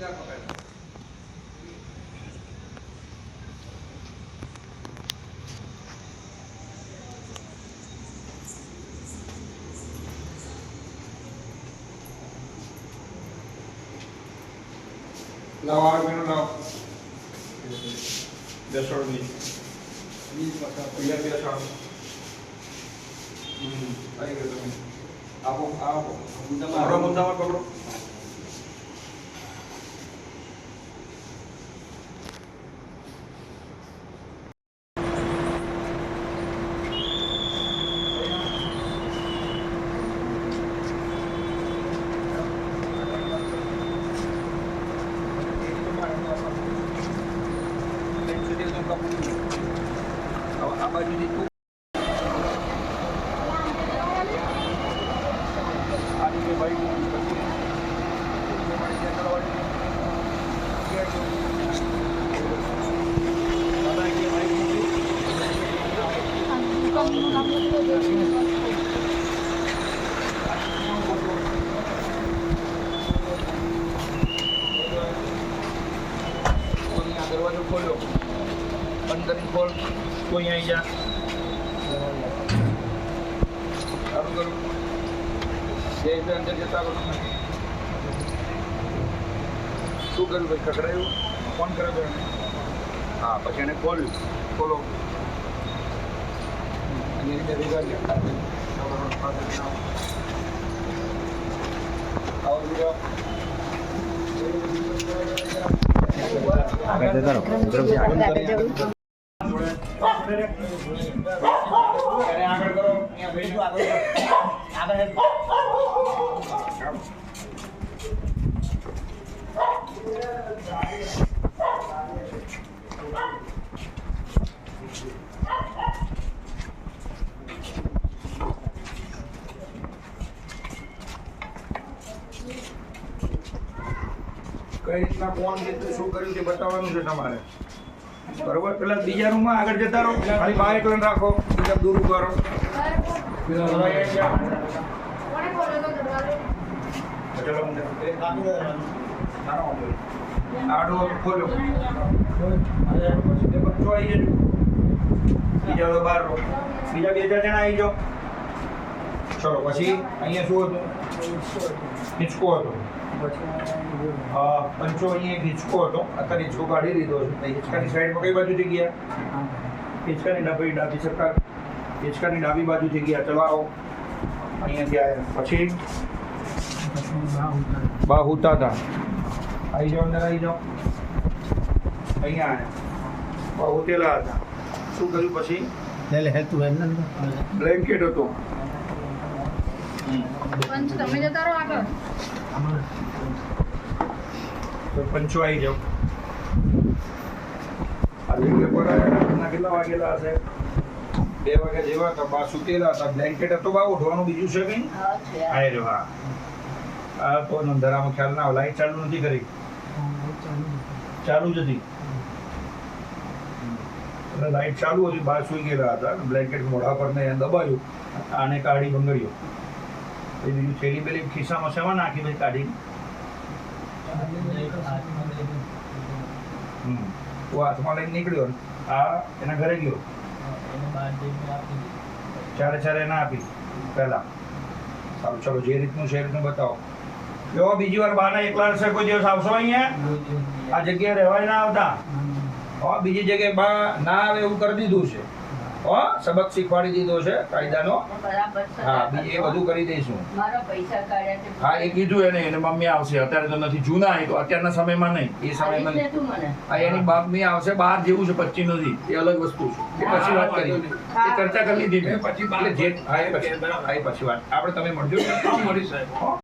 લાવો આ મેનુ લાવો બેસોડની અહીંયા બેસાડો હમ આવી ગયો તમે આપો આ આપો પકડો મુદ્દામાં પકડો આ બાજુથી તું આ રીતે ભાઈ દરવાજો ખોલ્યો. ખોલ કોઈ અહીં જા. સારું કરું. જે રીતે અંદર જતા રહો તમે. શું કર્યું ભાઈ ખખડાયું? ફોન કર્યો તો એને? હા પછી એને ખોલ્યું. ખોલો. અને એ રીતે ભેગા. આવો બીજો. એને કઈ રીતના કોણ કેટલું શું કર્યું તે બતાવવાનું છે તમારે? બરોબર? પેલા બીજા રૂમમાં આગળ જતા રહો. ખાલી બહાર એકલન રાખો. બીજા દૂર ઊભા રહો. આડો ખોલો બીજા તો બહાર રહો. બીજા બે ચાર જણા આવી જાઓ. ચલો પછી અહીંયા શું હતું હિંચકો હતો પંચો અહીંયા એક હિંચકો હતો અત્યારે હિંચકો કાઢી દીધો છે હિંચકાની સાઈડમાં કઈ બાજુથી ગયા હિંચકાની ડાબી ડાબી સરકાર હિંચકાની ડાબી બાજુથી ગયા ચલો આવો અહીંયાથી આવ્યા પછી બાહુતા હતા આવી જાઓ અંદર આવી જાઓ અહીંયા આવ્યા બા હુતેલા હતા શું કર્યું પછી બ્લેન્કેટ હતો પંચ તમે જતા રહો આગળ. તો પંચો આવી જાઓ કેટલા વાગેલા હશે? બે વાગે જેવા હતા બા સુતેલા હતા. બ્લેન્કેટ હતો બા ઉઠવાનું બીજું છે કઈ? હા એ હા. આ તો અંધારામાં ખ્યાલ ના આવે. લાઈટ ચાલુ નથી કરી. ચાલુ જ હતી. એટલે લાઈટ ચાલુ હતી બહાર સુઈ ગયેલા હતા. બ્લેન્કેટ મોઢા પર ને દબાયું. આને કાઢી બંગડ્યો એ બીજું થેલી બેલી ખિસ્સામાં શેમાં નાખી ભાઈ કાઢી. તું હાથમાં લઈને નીકળ્યો આ એના ઘરે ગયો. ચારે ચારે ના આપી પહેલા. સારું, ચલો, જે રીતનું છે રીતનું બતાવો. જો, બીજી વાર બાના એકલા હશે, કોઈ દિવસ આવશો અહીંયા? આ જગ્યાએ રહેવાય ના આવતા? હો, બીજી જગ્યાએ બા ના આવે એવું કરી દીધું છે. હો સબક શીખવાડી દીધો છે કાયદાનો. હા એ બધું કરી દઈશું. મારા પૈસા કાઢ્યા છે. હા એ કીધું એને એને મમ્મી આવશે. અત્યારે તો નથી જૂના એ તો અત્યારના સમયમાં નહીં. એ સમયમાં આ એની બાપની આવશે બહાર જેવું છે પચ્ચી નથી એ અલગ વસ્તુ છે. એ પછી વાત કરી. એ ચર્ચા કરી લીધી મેં. એટલે જે હા એ પછી હા એ પછી વાત. આપણે તમે મળજો મળી સાહેબ. હો?